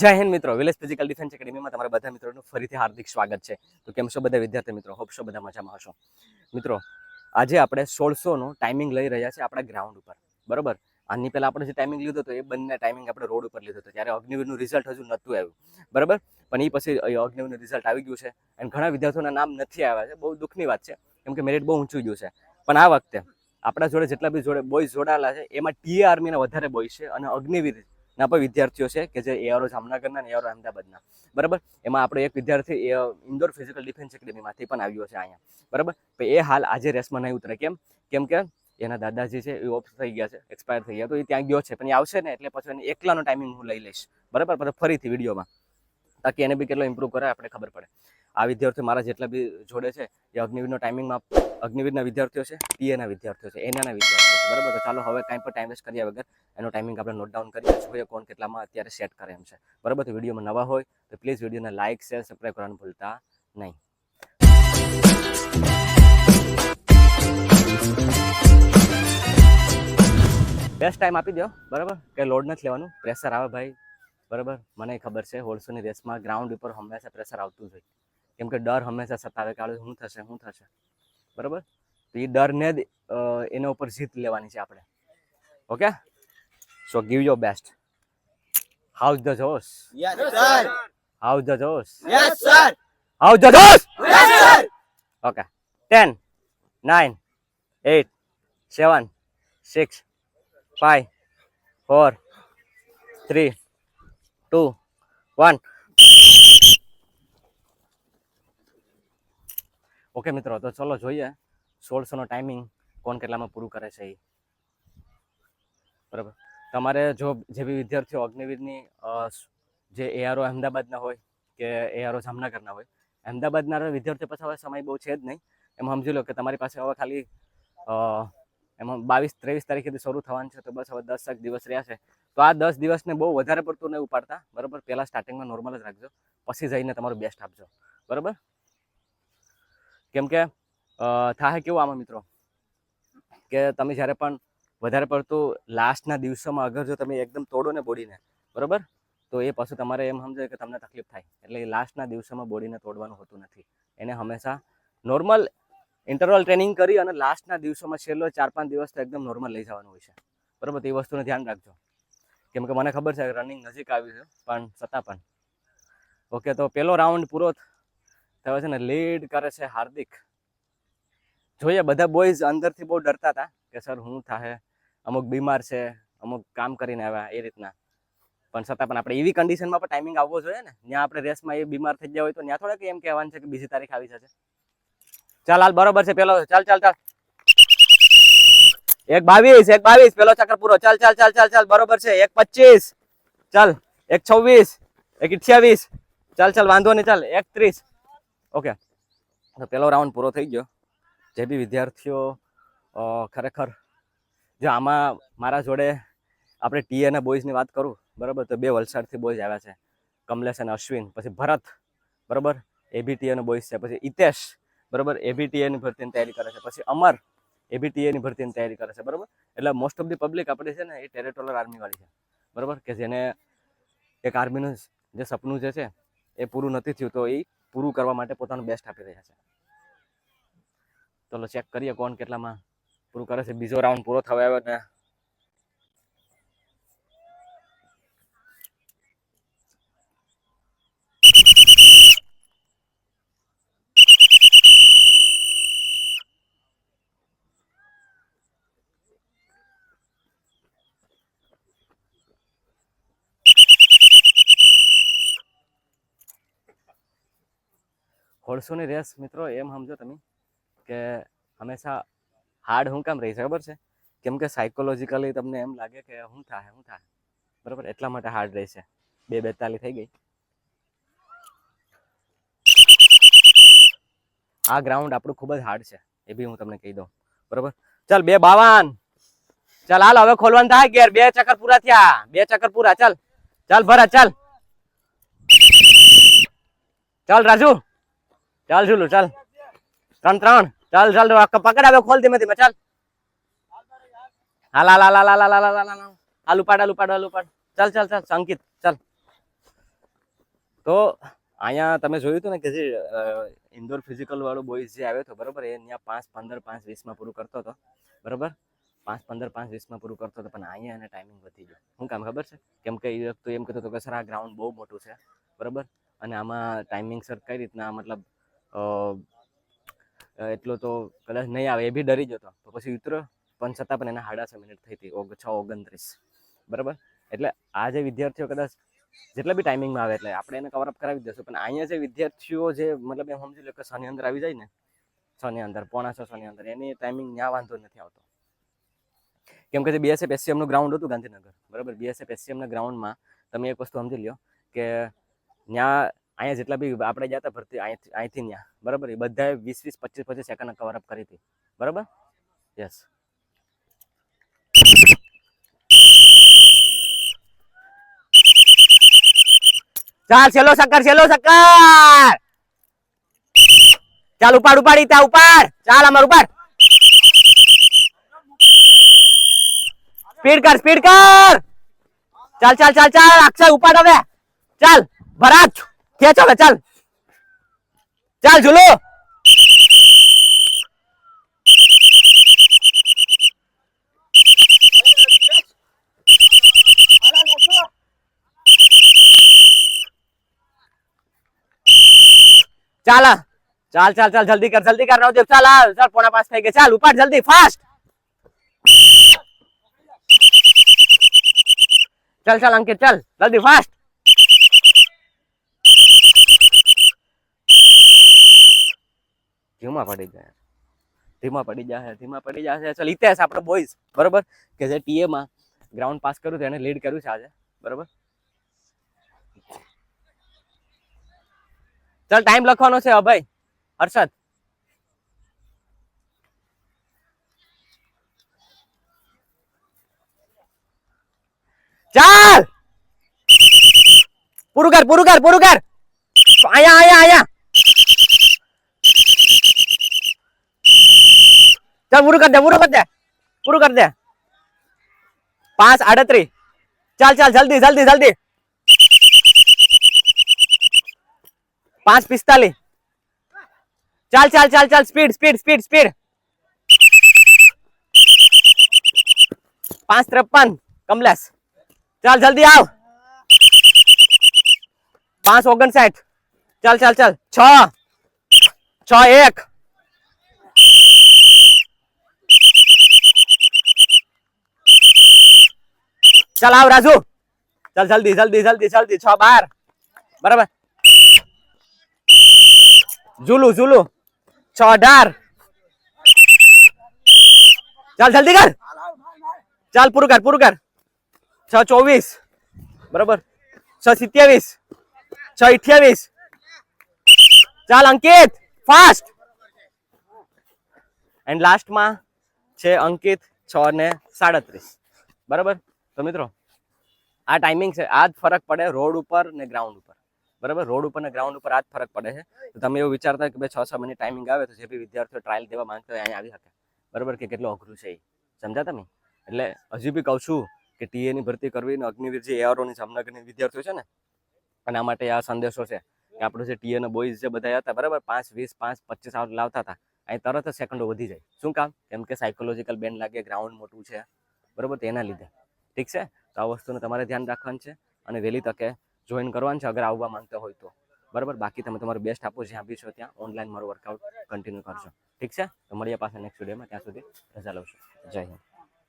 જય હિન્દ મિત્રો, village physical defence એકેડમીમાં તમારા બધા મિત્રોનું ફરીથી હાર્દિક સ્વાગત છે. તો કેમ છો બધા વિદ્યાર્થી મિત્રો? હોપ છો બધા મજામાં હશો. મિત્રો, આજે આપણે સોળસોનો ટાઈમિંગ લઈ રહ્યા છે આપણા ગ્રાઉન્ડ ઉપર. બરોબર? આની પહેલાં આપણે જે ટાઈમિંગ લીધો હતો એ બંને ટાઈમિંગ આપણે રોડ ઉપર લીધો હતો. ત્યારે અગ્નિવીરનું રિઝલ્ટ હજુ નહોતું આવ્યું. બરાબર? પણ એ પછી અગ્નિવીરનું રિઝલ્ટ આવી ગયું છે. અને ઘણા વિદ્યાર્થીઓના નામ નથી આવ્યા છે. બહુ દુઃખની વાત છે. કેમ કે મેરિટ બહુ ઊંચું ગયું છે. પણ આ વખતે આપણા જોડે જેટલા બી જોડે બોય જોડાયેલા છે, એમાં ટીએ આર્મીના વધારે બોય છે અને અગ્નિવીર ના, પણ વિદ્યાર્થીઓ છે કે જે એઆરઓ જામનગરના અને એઆરઓ અમદાવાદના. બરાબર? એમાં આપણે એક વિદ્યાર્થી, એ ઇન્દોર ફિઝિકલ ડિફેન્સ એકેડમીમાંથી પણ આવ્યો છે અહીંયા. બરાબર? એ હાલ આજે રેસમાં નહીં ઉતરે. કેમ? કેમ કે એના દાદાજી છે, એ ઓફ થઈ ગયા છે એક્સપાયર થઈ ગયા, તો એ ત્યાં ગયો છે. પણ એ આવશે ને, એટલે પછી એને એકલાનો ટાઈમિંગ હું લઈ લઈશ. બરાબર? પછી ફરીથી વિડીયોમાં. તાકી એને બી કેટલો ઇમ્પ્રૂવ કરે, આપણે ખબર પડે. આ વિદ્યાર્થીઓ મારા જેટલા બી જોડે છે, એ અગ્નિવીરનો ટાઈમિંગમાં અગ્નિવીરના વિદ્યાર્થીઓ છે, પીએના વિદ્યાર્થીઓ છે, એનાના વિદ્યાર્થીઓ છે. બરાબર? તો ચાલો હવે કાંઈ પણ ટાઈમ વેસ્ટ કર્યા વગર એનો ટાઈમિંગ આપણે નોટ ડાઉન કરીએ. જોઈએ કોણ કેટલામાં અત્યારે સેટ કરે એમ છે. બરાબર? તો વિડીયોમાં નવા હોય તો પ્લીઝ વિડીયોને લાઇક શેર સબસ્ક્રાઈબ કરવાનું ભૂલતા નહીં. બેસ્ટ ટાઈમ આપી દો. બરાબર? કે લોડ નથી લેવાનું. પ્રેશર આવે ભાઈ. બરાબર? મને ખબર છે, હોલસોની રેસમાં ગ્રાઉન્ડ ઉપર હંમેશા પ્રેશર આવતું જ હોય. કેમ કે ડર હંમેશા સતાવે કે શું થશે શું થશે? બરાબર? તો એ ડરને જ એના ઉપર જીત લેવાની છે આપણે. Okay? So give your best how the Josh how. The Josh how. The Josh okay ten nine eight seven six five four three two one okay મિત્રો, તો ચલો જોઈએ સોળસોનો ટાઈમિંગ કોણ કેટલામાં પૂરું કરે છે એ. બરાબર. તમારે જો જે બી વિદ્યાર્થીઓ અગ્નિવીરની જે એઆરઓ અહેમદાબાદના હોય કે એઆરઓ જામનગરના હોય અહેમદાબાદના વિદ્યાર્થીઓ પાસે હવે સમય બહુ છે જ નહીં. એમ સમજી લો કે તમારી પાસે હવે ખાલી એમાં બાવીસ ત્રેવીસ તારીખેથી શરૂ થવાનું છે તો બસ હવે દસ એક દિવસ રહ્યા છે. તો આ દસ દિવસને બહુ વધારે પડતું નહીં ઉપાડતા. બરાબર. પહેલાં સ્ટાર્ટિંગમાં નોર્મલ જ રાખજો. પછી જઈને તમારું બેસ્ટ આપજો. બરાબર? કેમ કે થાય કેવું આમાં મિત્રો? કે તમે જ્યારે પણ વધારે પડતું લાસ્ટના દિવસોમાં અગર જો તમે એકદમ તોડો ને બોડીને, બરાબર? તો એ પાછું તમારે એમ સમજો કે તમને તકલીફ થાય. એટલે લાસ્ટના દિવસોમાં બોડીને તોડવાનું હોતું નથી. એને હંમેશા નોર્મલ ઇન્ટરવલ ટ્રેનિંગ કરી અને લાસ્ટના દિવસોમાં છેલ્લો ચાર પાંચ દિવસ તો એકદમ નોર્મલ લઈ જવાનું હોય છે. બરાબર? એ વસ્તુનું ધ્યાન રાખજો. કેમ કે મને ખબર છે રનિંગ નજીક આવ્યું છે, પણ છતાં પણ. ઓકે તો પેલો રાઉન્ડ પૂરો થયો છે ને લીડ કરે છે હાર્દિક. જોઈએ, બધા બોયઝ અંદરથી બહુ ડરતા હતા કે, સર શું થાય અમુક બીમાર છે, અમુક કામ કરીને આવ્યા, એ રીતના. પણ છતાં પણ આપણે એવી કન્ડિશનમાં પણ ટાઈમિંગ આવવો જોઈએ ને. ત્યાં આપણે રેસમાં એ બીમાર થઈ ગયા હોય તો ત્યાં થોડા એમ કહેવાનું છે કે, બીજી તારીખ આવી જશે. ચાલ, હાલ, બરોબર છે, પેલો, ચાલ ચાલ ચાલ. એક બાવીસ એક બાવીસ, પેલો ચક્કર પૂરો. ચાલ ચાલ ચાલ ચાલ ચાલ, બરોબર છે. એક પચીસ. ચાલ, એક છવ્વીસ, એક અઠ્યાવીસ. ચાલ ચાલ, વાંધો નહીં, ચાલ. એક ત્રીસ. ઓકે તો પહેલો રાઉન્ડ પૂરો થઈ ગયો. જે બી વિદ્યાર્થીઓ ખરેખર જો આમાં મારા જોડે આપણે ટી અને બોયઝની વાત કરું, બરાબર? તો બે વલસાડથી બોયઝ આવ્યા છે. કમલેશ અને અશ્વિન, પછી ભરત, બરાબર? એબીટી અને બોયઝ છે. પછી હિતેશ, બરાબર? એબીટીએની ભરતીની તૈયારી કરે છે. પછી અમર એબીટીએની ભરતીની તૈયારી કરે છે, બરાબર? એટલે મોસ્ટ ઓફ ધી પબ્લિક આપણી છે ને, એ ટેરેટોરલ આર્મીવાળી છે. બરાબર? કે જેને એક આર્મીનું જે સપનું જે છે, એ પૂરું નથી થયું. તો એ પૂરું કરવા માટે પોતાનું બેસ્ટ આપી રહ્યા છે. ચલો ચેક કરીએ કોણ કેટલામાં પૂરું કરે છે. બીજો રાઉન્ડ પૂરો થવા આવ્યો ને. હોળસોની રેસ, મિત્રો, એમ સમજો તમે કે હંમેશા હાર્ડ હું કામ રહી છે, ખબર છે? કેમ કે સાયકોલોજીકલી તમને એમ લાગે કે શું થાય શું થાય. બરાબર? એટલા માટે હાર્ડ રહેશે બે બેતાલી થઈ ગઈ. આ ગ્રાઉન્ડ આપણું ખૂબ જ હાર્ડ છે, એ બી હું તમને કહી દઉં. બરાબર? ચાલ, બે બાવન. ચાલ, હાલ, હવે ખોલવાનું થાય ઘેર. બે ચક્કર પૂરા થયા. બે ચક્કર પૂરા. ચાલ. ચાલ, ભરા, ચાલ. ચાલ, રાજુ. ચાલ ઝુલુ ચાલ. ત્રણ ત્રણ. ચાલ ચાલ પકડ આવે ખોલ ધીમે ધીમે ચાલ. હાલ હાલ હાલ હાલ હાલ હાલ હાલ હાલ ઉપાડ હાલ ઉપાડ હાલ ઉપાડ ચાલ ચાલ ચાલ સંકિત ચાલ. તો અહીંયા તમે જોયું હતું ને કે જે ઇન્દોર ફિઝિકલ વાળો બોયઝ જે આવ્યો હતો, બરોબર, એ અહીંયા પાંચ, પંદર, પાંચ વીસમાં પૂરું કરતો હતો, બરોબર? પાંચ, પંદર, પાંચ વીસમાં પૂરું કરતો હતો, પણ અહીંયા એને ટાઈમિંગ વધી ગયો. શું કામ, ખબર છે? કેમ કે એ વખતે એમ કહેતો હતો કે, સર, આ ગ્રાઉન્ડ બહુ મોટું છે. બરોબર? અને આમાં ટાઈમિંગ સર કઈ રીતના, મતલબ એટલો તો કદાચ નહીં આવે, એ બી ડરી જતો તો પછી ઉતર્યો, પણ છતાં પણ એના સાડા મિનિટ થઈ હતી છ, ઓગણત્રીસ. બરાબર? એટલે આ જે વિદ્યાર્થીઓ કદાચ જેટલા બી ટાઈમિંગમાં આવે, એટલે આપણે એને કવરઅપ કરાવી દઈશું પણ અહીંયા જે વિદ્યાર્થીઓ જે મતલબ એમ સમજી લો કે છની અંદર આવી જાય ને છની અંદર, પોણા છ છની અંદર, એની ટાઈમિંગ ત્યાં વાંધો નથી આવતો. કેમ કે જે બીએસએફ એસસીએમનું ગ્રાઉન્ડ હતું ગાંધીનગર, બરાબર? બીએસએફ એસસીએમના ગ્રાઉન્ડમાં તમે એક વસ્તુ સમજી લ્યો કે ત્યાં અહીંયા જેટલા બી આપણે ગયા હતા ભરતી, અહીંથી અહીંથી ત્યાં બરાબર? એ બધાએ વીસ વીસ, પચીસ પચીસ સેકન્ડ કવરઅપ કરી હતી. બરાબર? યસ ચાલ, છેલ્લો સક્કર છેલ્લો સક્કર ચાલ, ઉપાડ, ઉપાડી ત્યાં ઉપાડ! ચાલ, અમાર, ઉપાડ! સ્પીડ કર સ્પીડ કર! ચાલ ચાલ ચાલ ચાલ, અક્ષય, ઉપાડ હવે. ચાલ ભરાત ખેંચ હવે ચાલ ચાલ ઝુલો ચાલ આ. ચાલ ચાલ ચાલ જલ્દી કર જલ્દી કર નવદેવ ચાલ આ ચાલ પોણા પાસ થઈ ગઈ ચાલ ઉપાડ જલ્દી ફાસ્ટ ચાલ ચાલ અંકિત ચાલ જલ્દી ફાસ્ટ ધીમા પડી જાય. ધીમા પડી જાય ધીમા પડી જાય ચાલ ઇતિહાસ આપણો બોયઝ બરોબર? કે જે ટીએમાં ગ્રાઉન્ડ પાસ કર્યું એને લીડ કર્યું છે આજે, બરોબર? ચાલ ટાઈમ લખવાનો છે, અભય, હર્ષદ. ચાલ! પૂરું કર પૂરું કર પૂરું કર. આયા આયા આયા. ચાલ પૂરું કર દે પૂરું કર દે પૂરું કર દે પાંચ આડત્રીસ ચાલ ચાલ જલ્દી જલ્દી જલ્દી પાંચ પિસ્તાલીસ ચાલ ચાલ ચાલ ચાલ સ્પીડ સ્પીડ સ્પીડ સ્પીડ પાંચ ત્રેપન કમલેશ ચાલ જલ્દી આવ પાંચ ઓગણસાઠ ચાલ ચાલ ચાલ છ છ એક ચાલ આવ રાજુ. ચાલ જલ્દી જલ્દી જલ્દી જલ્દી, છ બાર. બરાબર. ઝુલુ ઝુલુ. છ અઢાર. ચાલ જલ્દી કર. ચાલ પૂરું કર પૂરું કર. છ ચોવીસ. બરાબર. છ સિત્યાવીસ. છ અઠ્યાવીસ. ચાલ અંકિત ફાસ્ટ એન્ડ લાસ્ટમાં છે અંકિત છ ને સાડત્રીસ. બરાબર? તો મિત્રો, આ ટાઈમિંગ છે. આ જ ફરક પડે રોડ ઉપર ને ગ્રાઉન્ડ ઉપર. બરાબર? રોડ ઉપર ને ગ્રાઉન્ડ ઉપર આ જ ફરક પડે છે. તો તમે એવું વિચારતા કે ભાઈ છ છ ટાઈમિંગ આવે તો જે બી વિદ્યાર્થીઓ ટ્રાયલ દેવા માંગતા હોય અહીંયા આવી શકે. બરાબર? કે કેટલું અઘરું છે એ. સમજા તમે? એટલે હજી બી કહું છું કે ટીએની ભરતી કરવી ને અગ્નિવીર જે એઆરઓની જામનગરની વિદ્યાર્થીઓ છે ને અને આ માટે આ સંદેશો છે કે આપણું જે ટીએના ના બોયઝ જે બધા હતા, બરાબર? પાંચ, વીસ, પાંચ, પચીસ આઉટ લાવતા હતા. અહીં તરત જ સેકન્ડો વધી જાય. શું કામ? કેમ કે સાયકોલોજીકલ બેન લાગે ગ્રાઉન્ડ મોટું છે. બરાબર? તેના લીધે. ઠીક છે? તો આ વસ્તુનું તમારે ધ્યાન રાખવાનું છે અને વહેલી તકે જોઈન કરવાનું છે અગર આવવા માંગતા હોય તો. બરાબર? બાકી તમે તમારું બેસ્ટ આપો જ્યાં બી છો ત્યાં ઓનલાઈન મારું વર્કઆઉટ કન્ટિન્યુ કરજો. ઠીક છે? તો મળીએ પાછા નેક્સ્ટ વિડીયોમાં ત્યાં સુધી રજા લઉં છું. જય હિન્દ.